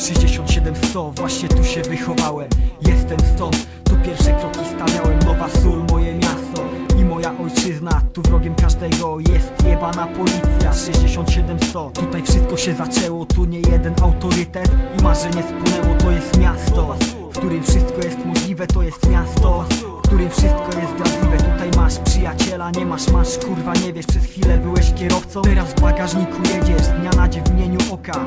67100, właśnie tu się wychowałem. Jestem stąd, tu pierwsze kroki stawiałem. Nowa sól, moje miasto i moja ojczyzna. Tu wrogiem każdego jest jebana policja. 67100, tutaj wszystko się zaczęło. Tu nie jeden autorytet i marzenie spłynęło. To jest miasto, w którym wszystko jest możliwe To jest miasto, którym wszystko jest zdradliwe Tutaj masz przyjaciela, nie masz, masz kurwa nie wiesz. Przez chwilę byłeś kierowcą, teraz w bagażniku jedziesz. Dnia na dzień w imieniu oka.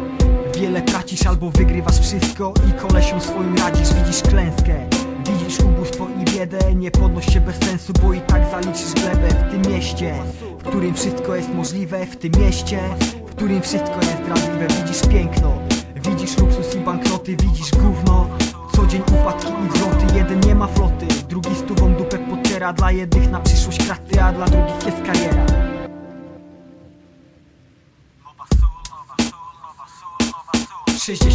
Wiele tracisz albo wygrywasz wszystko I kolesią swoim radzisz, widzisz klęskę Widzisz ubóstwo i biedę. Nie podnoś się bez sensu, bo i tak zaliczysz glebę W tym mieście, w którym wszystko jest możliwe W tym mieście, w którym wszystko jest zdradliwe Widzisz piękno, widzisz luksus i banknoty Widzisz co dzień upadki i wzloty Jeden nie ma floty, drugi stówą dupę podciera Dla jednych na przyszłość kraty, a dla drugich jest kariera. 67100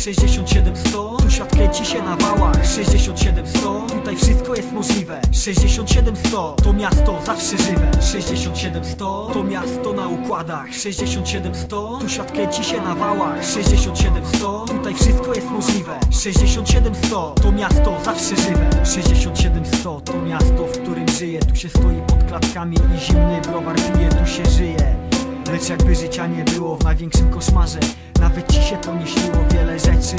67100 tu świat kręci się na wałach 67100 tutaj wszystko jest możliwe. 67100 to miasto zawsze żywe. 67100 to miasto na układach. 67100 tu świat kręci się na wałach 67100 tutaj wszystko jest możliwe. 67100 to miasto zawsze żywe. 67100 to miasto w którym żyje tu się stoi pod klatkami i zimny browar pije tu się żyje Lecz jakby życia nie było w największym koszmarze. Nawet ci się pomyśliło wiele rzeczy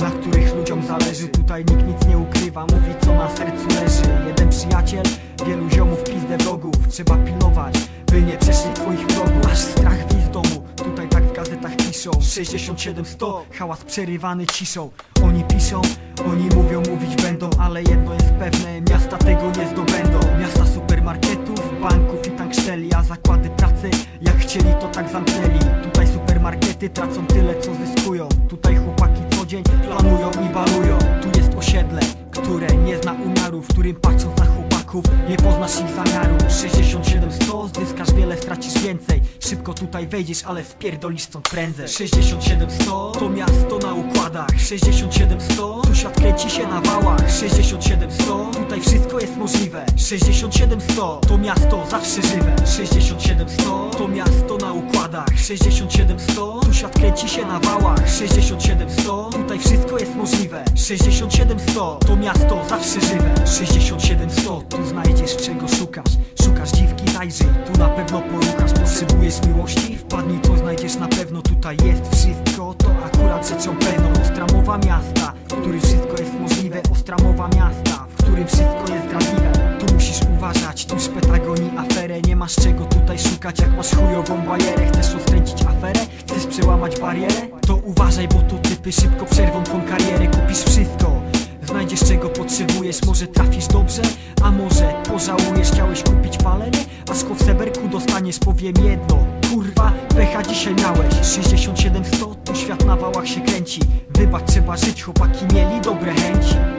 na których ludziom zależy. Tutaj nikt nic nie ukrywa, mówi co na sercu leży. Jeden przyjaciel, wielu ziomów pizdę wrogów. Trzeba pilnować, by nie przeszli twoich wrogów Aż strach wyjść z domu, tutaj tak w gazetach piszą. 67-100, hałas przerywany ciszą. Oni piszą, oni mówią, mówić będą Ale jedno jest pewne, miasta tego nie zdobędą. Miasta supermarketów, banków i tanksteli A zakłady pracy, jak chcieli to tak zamknęli. Tutaj supermarkety tracą tyle co zyskują. Tutaj chłopaki co dzień planują i balują stracisz więcej. Szybko tutaj wejdziesz, ale wpierdolisz stąd prędzej. 67-100 to miasto na układach. 67-100 tu świat kręci się na wałach 67-100 tutaj wszystko jest możliwe. 67-100 to miasto zawsze żywe. 67-100 to miasto 67-100 tu świat kręci się na wałach 67-100 tutaj wszystko jest możliwe. 67-100 to miasto zawsze żywe. 67-100 tu znajdziesz czego szukasz. Szukasz dziwki, zajrzyj, tu na pewno poruchasz Potrzebujesz miłości? Wpadnij, to znajdziesz na pewno Tutaj jest wszystko, to akurat rzeczą pewną. Ostramowa miasta, w którym wszystko jest możliwe. Ostramowa miasta, w którym wszystko jest zdradliwe Tu musisz uważać, tu szpetagoni aferę. Nie masz czego tutaj szukać, jak masz chujową bajerę? Chcesz przełamać barierę? To uważaj, bo tu typy szybko przerwą twą karierę. Kupisz wszystko Znajdziesz czego potrzebujesz, może trafisz dobrze A może pożałujesz, chciałeś kupić palenie A szkło w seberku dostaniesz, powiem jedno. Kurwa, pecha dzisiaj miałeś. 67-100, tu świat na wałach się kręci. Wybacz, trzeba żyć, chłopaki mieli dobre chęci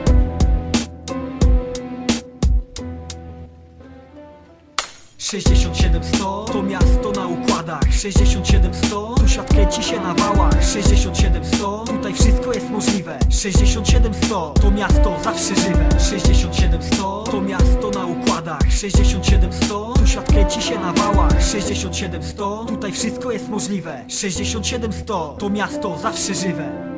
Sześćdziesiąt sto to miasto na układach. Sześćdziesiąt sto tu świat kręci się na wałach. Sześćdziesiąt sto tutaj wszystko jest możliwe. Sześćdziesiąt sto to miasto zawsze żywe. Sześćdziesiąt sto to miasto na układach. Sześćdziesiąt sto tu świat kręci się na wałach. Sześćdziesiąt sto tutaj wszystko jest możliwe. Sześćdziesiąt sto to miasto zawsze żywe